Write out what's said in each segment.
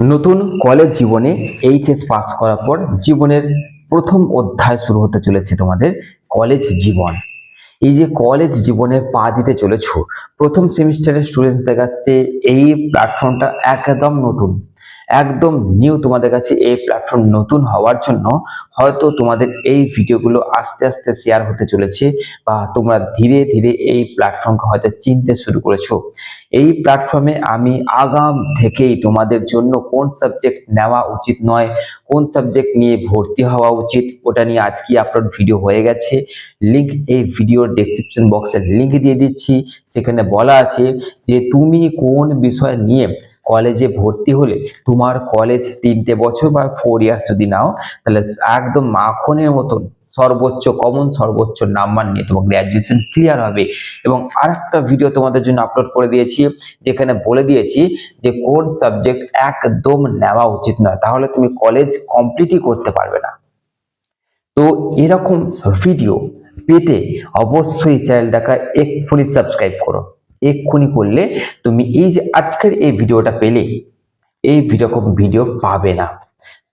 নতুন কলেজ জীবনে HS pass করার পর জীবনের প্রথম অধ্যায় শুরু হতে চলেছে তোমাদের কলেজ জীবন। এই যে কলেজ জীবনে পা দিতে চলেছ, প্রথম সেমিস্টারের স্টুডেন্টসদের কাছে এই প্ল্যাটফর্মটা একদম নতুন। একদম নিউ তোমাদের কাছে এই প্ল্যাটফর্ম নতুন হওয়ার জন্য হয়তো তোমাদের এই ভিডিওগুলো আস্তে আস্তে শেয়ার হতে চলেছে বা তোমরা ধীরে ধীরে এই প্ল্যাটফর্মকে হয়তো চিনতে শুরু করেছ। এই প্ল্যাটফর্মে আমি আগাম থেকেই তোমাদের জন্য কোন সাবজেক্ট নেওয়া উচিত নয়, কোন সাবজেক্ট নিয়ে ভর্তি হওয়া উচিত, ওটা নিয়ে আজকে আপলোড ভিডিও হয়ে গেছে। লিংক এই ভিডিওর ডেসক্রিপশন বক্সে লিংক দিয়ে দিচ্ছি। সেখানে বলা আছে যে তুমি কোন বিষয় নিয়ে কলেজে ভর্তি হলে তোমার কলেজ তিনটে বছর বা ফোর ইয়ার্স যদি নাও, তাহলে একদম মাখনের মতন সর্বোচ্চ কমন সর্বোচ্চ নাম্বার নিয়ে তোমার গ্র্যাজুয়েশন ক্লিয়ার হবে। এবং আরেকটা ভিডিও তোমাদের জন্য আপলোড করে দিয়েছি, যেখানে বলে দিয়েছি যে কোন সাবজেক্ট একদম নেওয়া উচিত নয়, তাহলে তুমি কলেজ কমপ্লিটই করতে পারবে না। তো এরকম ভিডিও পেতে অবশ্যই চ্যানেলটাকে এক্ষুনি সাবস্ক্রাইব করো। এক্ষুনি করলে তুমি এই যে আজকের এই ভিডিওটা পেলে, এই ভিডিও ভিডিও পাবে না।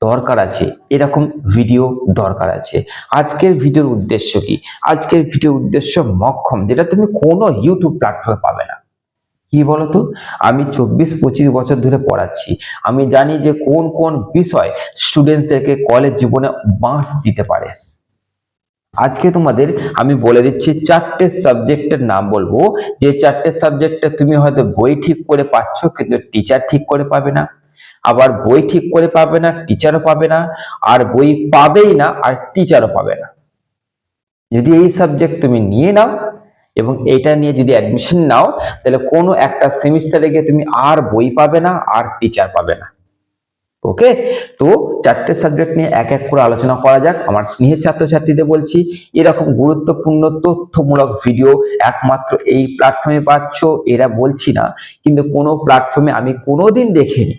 দরকার আছে, এরকম ভিডিও দরকার আছে। আজকের ভিডিওর উদ্দেশ্য কি? আজকের ভিডিওর উদ্দেশ্য মক্ষম, যেটা তুমি কোনো ইউটিউব প্ল্যাটফর্মে পাবে না। কি বলতো? আমি চব্বিশ, পঁচিশ বছর ধরে পড়াচ্ছি। আমি জানি যে কোন কোন বিষয় স্টুডেন্টসদেরকে কলেজ জীবনে বাঁশ দিতে পারে। আজকে তোমাদের আমি বলে দিচ্ছি চারটে সাবজেক্টের নাম বলব। যে চারটে সাবজেক্টে তুমি হয়তো বই ঠিক করে পাচ্ছ, কিন্তু টিচার ঠিক করে পাবে না। আবার বই ঠিক করে পাবে না টিচারও পাবে না। আর বই পাবেই না, আর টিচারও পাবে না। যদি এই সাবজেক্ট তুমি নিয়ে নাও এবং এটা নিয়ে যদি অ্যাডমিশন নাও, তাহলে কোনো একটা সেমিস্টারে গিয়ে তুমি আর বই পাবে না, আর টিচার পাবে না। ওকে তো চারটে সাবজেক্ট নিয়ে এক এক করে আলোচনা করা যাক। আমার স্নেহের ছাত্রছাত্রীদের বলছি, এরকম গুরুত্বপূর্ণ তথ্যমূলক ভিডিও একমাত্র এই প্ল্যাটফর্মে পাচ্ছ। এরা বলছি না, কিন্তু কোনো প্ল্যাটফর্মে আমি কোনোদিন দেখিনি।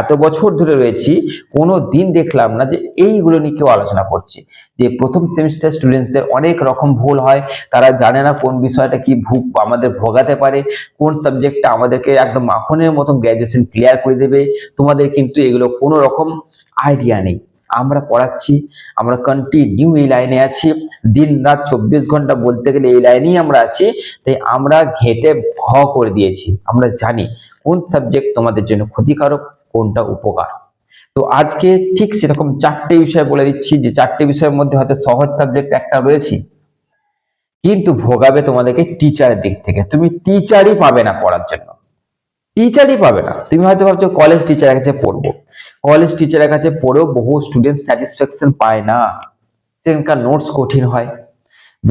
এত বছর ধরে রয়েছি, কোনো দিন দেখলাম না যে এইগুলো নিয়ে কেউ আলোচনা করছে। যে প্রথম সেমিস্টার স্টুডেন্টসদের অনেক রকম ভুল হয়, তারা জানে না কোন বিষয়টা কি ভুগ আমাদের ভোগাতে পারে, কোন সাবজেক্টটা আমাদেরকে একদম মাখনের মতন গ্র্যাজুয়েশন ক্লিয়ার করে দেবে। তোমাদের কিন্তু এগুলো কোনো রকম আইডিয়া নেই। আমরা পড়াচ্ছি, আমরা কন্টিনিউ এই লাইনে আছি। দিন রাত চব্বিশ ঘণ্টা বলতে গেলে এই লাইনেই আমরা আছি, তাই আমরা ঘেটে ঘ করে দিয়েছি। আমরা জানি কোন সাবজেক্ট তোমাদের জন্য ক্ষতিকারক কোনটা উপকার? তো আজকে ঠিক সেরকম চারটে বিষয় বলে দিচ্ছি, যে চারটে বিষয়ের মধ্যে হয়তো সহজ সাবজেক্ট একটা রয়েছে, কিন্তু ভোগাবে তোমাদেরকে টিচারের দিক থেকে। তুমি টিচারই পাবে না পড়ার জন্য। টিচারই পাবে না। তুমি হয়তো ভাবছ কলেজ টিচারের কাছে পড়ব। কলেজ টিচারের কাছে পড়েও বহু স্টুডেন্ট স্যাটিসফ্যাকশন পায় না। সেখানকার নোটস কঠিন হয়।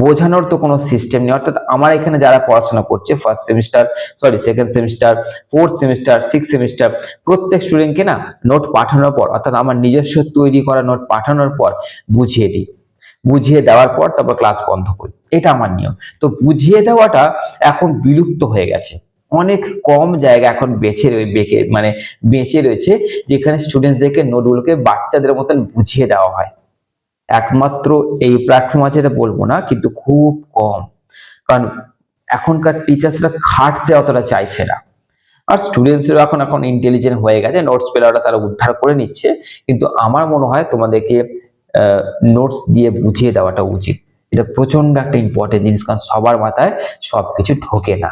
বোঝানোর তো কোনো সিস্টেম নেই। অর্থাৎ আমার এখানে যারা পড়াশোনা করছে first semester sorry second semester fourth semester six semester প্রত্যেক স্টুডেন্টকে না নোট পাঠানোর পর, অর্থাৎ আমার নিজস্ব তৈরি করা নোট পাঠানোর পর বুঝিয়ে দিই। বুঝিয়ে দেওয়ার পর তারপর ক্লাস বন্ধ করি। এটা আমার নিয়ম। তো বুঝিয়ে দেওয়াটা এখন বিলুপ্ত হয়ে গেছে। অনেক কম জায়গা এখন বেঁচে রয়ে, বেঁকে মানে বেঁচে রয়েছে, যেখানে স্টুডেন্টসদেরকে নোটগুলোকে বাচ্চাদের মতন বুঝিয়ে দেওয়া হয়। একমাত্র এই প্ল্যাটফর্ম আছে এটা বলব না, কিন্তু খুব কম। কারণ এখনকার টিচার্সরা খাটতে অতটা চাইছে না। আর স্টুডেন্টসরা এখন এখন ইন্টেলিজেন্ট হয়ে গেছে নোটস পেলে ওরা তারা উদ্ধার করে নিচ্ছে, কিন্তু আমার মনে হয় তোমাদেরকে নোটস দিয়ে বুঝিয়ে দেওয়াটা উচিত। এটা প্রচণ্ড একটা ইম্পর্টেন্ট জিনিস, কারণ সবার মাথায় সবকিছু ঢোকে না।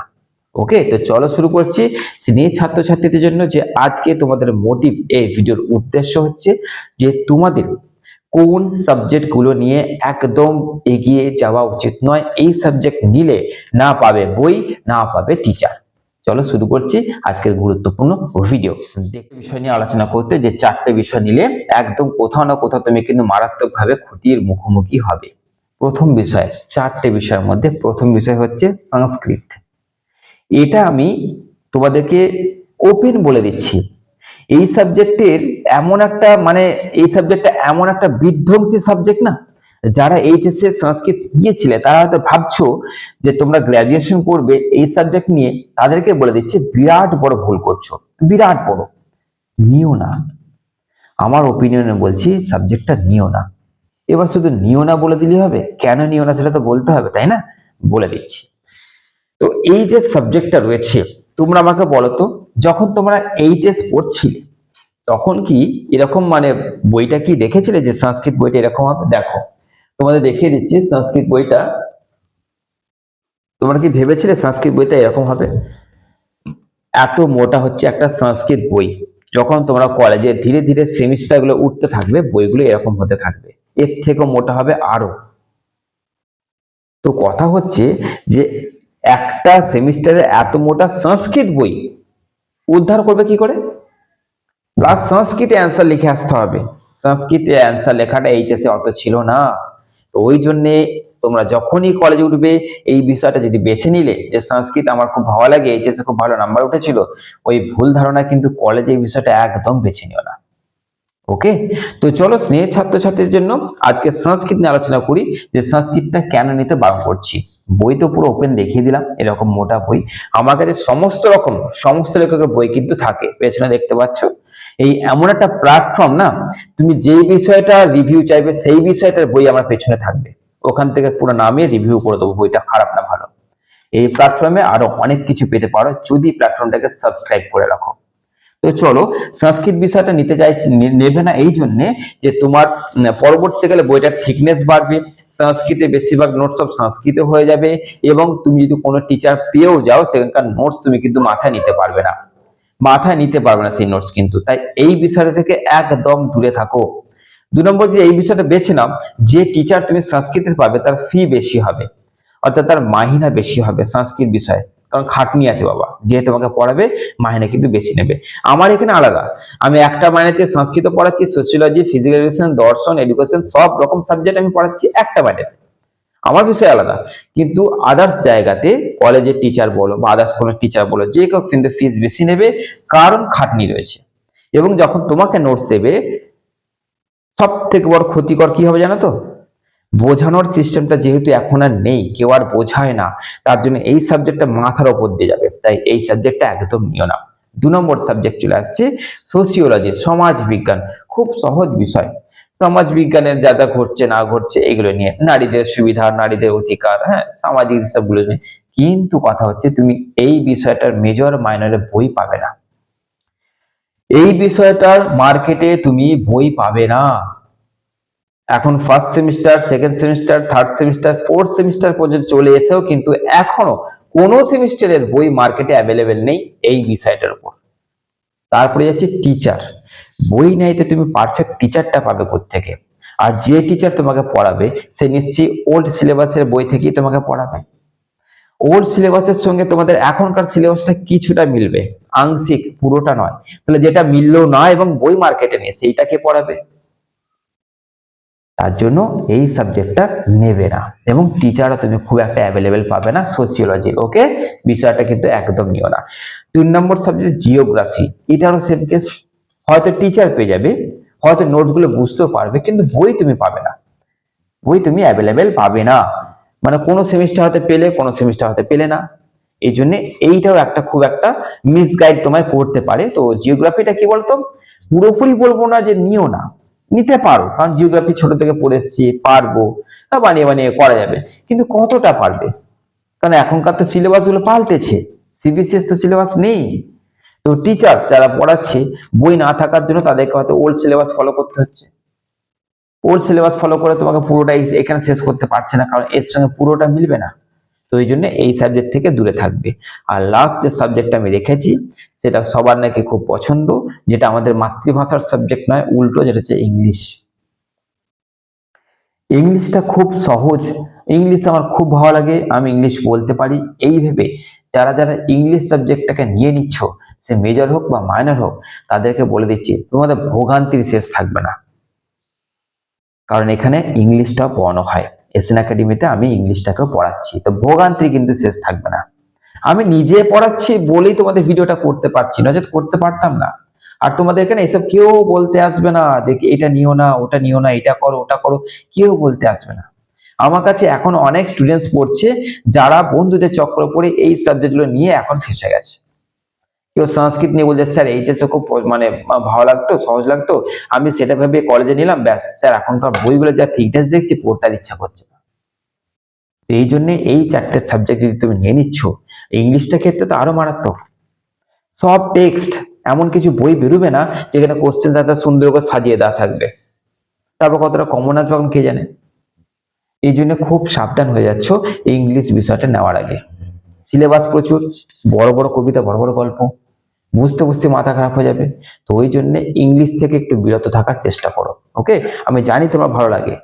ওকে তো চলো শুরু করছি স্নেহ ছাত্রছাত্রীদের জন্য যে আজকে তোমাদের মোটিভ এই ভিডিওর উদ্দেশ্য হচ্ছে যে তোমাদের কোন সাবজেক্টগুলো নিয়ে একদম এগিয়ে যাওয়া উচিত নয়, এই সাবজেক্ট নিলে না পাবে বই, না পাবে টিচার চলো শুরু করছি আজকের গুরুত্বপূর্ণ ভিডিও দেখতে বিষয় নিয়ে আলোচনা করতে যে চারটে বিষয় নিলে একদম কোথাও না কোথাও তুমি কিন্তু মারাত্মকভাবে ক্ষতির মুখোমুখি হবে। প্রথম বিষয়, চারটে বিষয়ের মধ্যে প্রথম বিষয় হচ্ছে সংস্কৃত। এটা আমি তোমাদেরকে ওপেন বলে দিচ্ছি। এই সাবজেক্টের এমন একটা মানে এই সাবজেক্টটা এমন একটা বিধ্বংসী সাবজেক্ট না, যারা এইচএস এ সংস্কৃত নিয়েছিলে তারা হয়তো ভাবছ যে তোমরা গ্র্যাজুয়েশন করবে এই সাবজেক্ট নিয়ে, তাদেরকে বলে দিচ্ছে বিরাট বড় ভুল করছ, বিরাট বড়। নিও না। আমার ওপিনিয়নে বলছি সাবজেক্টটা নিও না। এবার শুধু নিও না বলে দিলেই হবে, কেন নিও না সেটা তো বলতে হবে, তাই না? বলে দিচ্ছি। তো এই যে সাবজেক্টটা রয়েছে, তোমরা আমাকে বলো তো, যখন তোমরা এইচএস পড়ছিলে তখন কি এরকম মানে বইটা কি দেখেছিলে যে সংস্কৃত বইটা এরকম হবে? দেখো, তোমাদের দেখিয়ে দিচ্ছি সংস্কৃত বইটা। তোমরা কি ভেবেছিলে সংস্কৃত বইটা এরকম হবে? এত মোটা হচ্ছে একটা সংস্কৃত বই। যখন তোমরা কলেজে ধীরে ধীরে সেমিস্টারগুলো উঠতে থাকবে, বইগুলো এরকম হতে থাকবে। এর থেকেও মোটা হবে আরও। তো কথা হচ্ছে যে একটা সেমিস্টারে এত মোটা সংস্কৃত বই উদ্ধার করবে কি করে? প্লাস সংস্কৃতে অ্যান্সার লিখে আসতে হবে। সংস্কৃতে অ্যান্সার লেখাটা এইচএসে অত ছিল না। তো ওই জন্যে তোমরা যখনই কলেজে উঠবে, এই বিষয়টা যদি বেছে নিলে, যে সংস্কৃত আমার খুব ভালো লাগে, এইচএসে খুব ভালো নাম্বার উঠেছিল, ওই ভুল ধারণা কিন্তু কলেজে এই বিষয়টা একদম বেছে নিও না। ওকে তো চলো স্নেহ ছাত্রছাত্রীর জন্য আজকে সংস্কৃত নিয়ে আলোচনা করি, যে সংস্কৃতটা কেন নিতে বারণ করছি। বই তো পুরো ওপেন দেখিয়ে দিলাম, এরকম মোটা বই। আমার কাছে সমস্ত রকম, সমস্ত লেখকের বই কিন্তু থাকে, পেছনে দেখতে পাচ্ছ। এই এমন একটা প্ল্যাটফর্ম না, তুমি যেই বিষয়টা রিভিউ চাইবে, সেই বিষয়টার বই আমার পেছনে থাকবে। ওখান থেকে পুরো নামিয়ে রিভিউ করে দেবো, বইটা খারাপ না ভালো। এই প্ল্যাটফর্মে আরও অনেক কিছু পেতে পারো, যদি প্ল্যাটফর্মটাকে সাবস্ক্রাইব করে রাখো। তো চলো, সংস্কৃত বিষয়টা নিতে চাইছি নেবে না এই জন্যে যে তোমার পরবর্তীকালে বইটার থিকনেস বাড়বে, সংস্কৃতে বেশিরভাগ নোটস সব সংস্কৃতে হয়ে যাবে, এবং তুমি যদি কোনো টিচার পেয়েও যাও, সেখানকার নোটস তুমি কিন্তু মাথায় নিতে পারবে না। মাথায় নিতে পারবে না সেই নোটস কিন্তু। তাই এই বিষয়টা থেকে একদম দূরে থাকো। দু নম্বর যে এই বিষয়টা বেছে নাও, যে টিচার তুমি সংস্কৃতের পাবে তার ফি বেশি হবে। অর্থাৎ তার মাহিনা বেশি হবে সংস্কৃত বিষয়ে। কারণ খাটনি আছে বাবা, যে তোমাকে পড়াবে, মাহিনা কিন্তু বেশি নেবে। আমার এখানে আলাদা। আমি একটা মাইনেতে সংস্কৃত পড়াচ্ছি সোসিওলজি ফিজিক্যাল এডুকেশন দর্শন এডুকেশন সব রকম সাবজেক্ট আমি পড়াচ্ছি একটা মাইনেতে। আমার বিষয় আলাদা। কিন্তু আদার্স জায়গাতে কলেজের টিচার বলো বা আদার্স কোনো টিচার বলো, যে কেউ কিন্তু ফিস বেশি নেবে, কারণ খাটনি রয়েছে। এবং যখন তোমাকে নোটস দেবে সব থেকে বড় ক্ষতিকর কি হবে জানো তো? বোঝানোর সিস্টেমটা যেহেতু এখন আর নেই, কেউ আর বোঝায় না, তার জন্য এই সাবজেক্টটা মাথার ওপর দিয়ে যাবে। তাই এই সাবজেক্টটা একদম নিও না। দু নম্বর সাবজেক্ট চলে আসছে সোসিওলজি সমাজ বিজ্ঞান। খুব সহজ বিষয়। সমাজ বিজ্ঞানের যা যা ঘটছে, না ঘটছে, এগুলো নিয়ে নারীদের সুবিধা, নারীদের অধিকার হ্যাঁ সামাজিক সবগুলো নিয়ে। কিন্তু কথা হচ্ছে, তুমি এই বিষয়টার মেজর মাইনরে বই পাবে না। এই বিষয়টার মার্কেটে তুমি বই পাবে না। এখন first semester second semester third semester fourth semester পর্যন্ত চলে এসেও কিন্তু এখনও কোনো সেমিস্টারের বই মার্কেটে অ্যাভেলেবেল নেই এই বিষয়টার উপর। তারপরে যাচ্ছে টিচার বই নেইতে তুমি পারফেক্ট টিচারটা পাবে থেকে আর যে টিচার তোমাকে পড়াবে, সে নিশ্চয়ই ওল্ড সিলেবাসের বই থেকেই তোমাকে পড়াবে। ওল্ড সিলেবাসের সঙ্গে তোমাদের এখনকার সিলেবাসটা কিছুটা মিলবে। আংশিক, পুরোটা নয়। তাহলে যেটা মিললো না এবং বই মার্কেটে নেই সেইটাকে পড়াবে? তার জন্য এই সাবজেক্টটা নেবে না। এবং টিচারও তুমি খুব একটা অ্যাভেলেবেল পাবে না সোসিওলজির ওকে বিষয়টা কিন্তু একদম নিও না। তিন নম্বর সাবজেক্ট জিওগ্রাফি এটারও সেম কেস হয়তো টিচার পেয়ে যাবে, হয়তো নোটগুলো বুঝতেও পারবে, কিন্তু বই তুমি পাবে না। বই তুমি অ্যাভেলেবেল পাবে না। মানে কোনো সেমিস্টার হতে পেলে, কোনো সেমিস্টার হতে পেলে না। এই জন্য এইটাও একটা খুব একটা মিসগাইড তোমায় করতে পারে। তো জিওগ্রাফিটা কি বলতো? পুরোপুরি বলব না যে নিও না। নিতে পারো, কারণ জিওগ্রাফি ছোট থেকে পড়ে এসছি, পারব, তা বানিয়ে বানিয়ে করা যাবে। কিন্তু কতটা পারবে? কারণ এখনকার তো সিলেবাসগুলো পাল্টেছে। সিবিসিএস তো সিলেবাস নেই। তো টিচার যারা পড়াচ্ছে, বই না থাকার জন্য তাদেরকে হয়তো ওল্ড সিলেবাস ফলো করতে হচ্ছে। ওল্ড সিলেবাস ফলো করে তোমাকে পুরোটাই এখানে শেষ করতে পারছে না, কারণ এর সঙ্গে পুরোটা মিলবে না। তো এই জন্য এই সাবজেক্ট থেকে দূরে থাকবে। আর লাস্ট যে সাবজেক্টটা আমি রেখেছি, সেটা সবার নাকি খুব পছন্দ, যেটা আমাদের মাতৃভাষার সাবজেক্ট নয়, উল্টো যেটা হচ্ছে ইংলিশ ইংলিশটা খুব সহজ। ইংলিশ আমার খুব ভালো লাগে, আমি ইংলিশ বলতে পারি। এই ভেবে যারা যারা ইংলিশ সাবজেক্টটাকে নিয়ে নিচ্ছ সে মেজর হোক বা মাইনর হোক, তাদেরকে বলে দিচ্ছি, তোমাদের ভোগান্তির শেষ থাকবে না। কারণ এখানে ইংলিশটাও পড়ানো হয়। এসএন একাডেমিতে আমি ইংলিশটাকেও পড়াচ্ছি। তো ভোগান্তি কিন্তু শেষ থাকবে না। আমি নিজে পড়াচ্ছি বলেই তোমাদের ভিডিওটা করতে পারছি না করতে পারতাম না। আর তোমাদের এখানে এসব কেউ বলতে আসবে না, যে এটা নিও না, ওটা নিও না, এটা করো, ওটা করো, কেউ বলতে আসবে না। আমার কাছে এখন অনেক স্টুডেন্টস পড়ছে, যারা বন্ধুদের চক্র পড়ে এই সাবজেক্টগুলো নিয়ে এখন ফেসে গেছে। কেউ সংস্কৃত নিয়ে বলছে, স্যার এইচএসে খুব মানে ভালো লাগতো, সহজ লাগতো, আমি সেটা ভেবে কলেজে নিলাম, ব্যাস, স্যার, এখনকার বইগুলো যা থিকনেস দেখছি, পড়তে ইচ্ছা করছে না। এই জন্য এই চারটে সাবজেক্ট যদি তুমি নিয়ে নিচ্ছ ইংলিশটা ক্ষেত্রে তো আরও মারাত্মক। সব টেক্সট এমন কিছু বই বেরোবে না, যেখানে কোশ্চেন তাদের সুন্দর করে সাজিয়ে দেওয়া থাকবে। তারপর কতটা কমন আসবে এখন কে জানে? এই জন্য খুব সাবধান হয়ে যাচ্ছ ইংলিশ বিষয়টা নেওয়ার আগে। সিলেবাস প্রচুর, বড় বড় কবিতা, বড় বড় গল্প। বুঝতে বুঝতে মাথা খারাপ হয়ে যাবে। তো ওই জন্য ইংলিশ থেকে একটু বিরত থাকার চেষ্টা করো ওকে আমি জানি তোমার ভালো লাগে,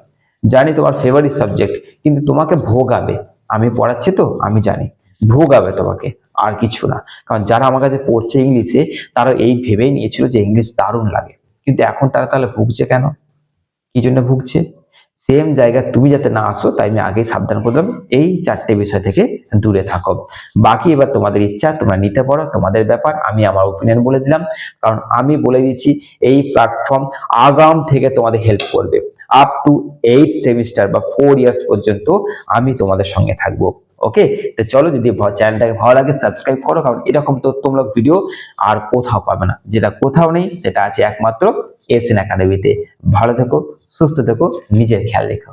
জানি তোমার ফেভারিট সাবজেক্ট কিন্তু তোমাকে ভোগাবে। আমি পড়াচ্ছি তো, আমি জানি। ভোগাবে তোমাকে, আর কিছু না। কারণ যারা আমার কাছে পড়ছে ইংলিশে তারা এই ভেবেই নিয়েছিল যে ইংলিশ দারুণ লাগে। কিন্তু এখন তারা তাহলে ভুগছে কেন? কি জন্য ভুগছে? সেম জায়গা তুমি যাতে না আসো, তাই আমি আগেই সাবধান করলাম এই চারটে বিষয় থেকে দূরে থাকো। বাকি এবার তোমাদের ইচ্ছা, তোমরা নিতে পারো, তোমাদের ব্যাপার। আমি আমার ওপিনিয়ন বলে দিলাম। কারণ আমি বলে দিচ্ছি এই প্ল্যাটফর্ম আগাম থেকে তোমাদের হেল্প করবে। আপ টু এইট সেমিস্টার বা ফোর ইয়ার্স পর্যন্ত আমি তোমাদের সঙ্গে থাকব। ওকে তো চলো যদি চ্যানেলটাকে ভালো লাগে সাবস্ক্রাইব করো, কারণ এরকম তথ্যমূলক ভিডিও আর কোথাও পাবে না। যেটা কোথাও নেই, সেটা আছে একমাত্র এসএন একাডেমিতে ভালো থেকো, সুস্থ থেকো, নিজের খেয়াল রেখো।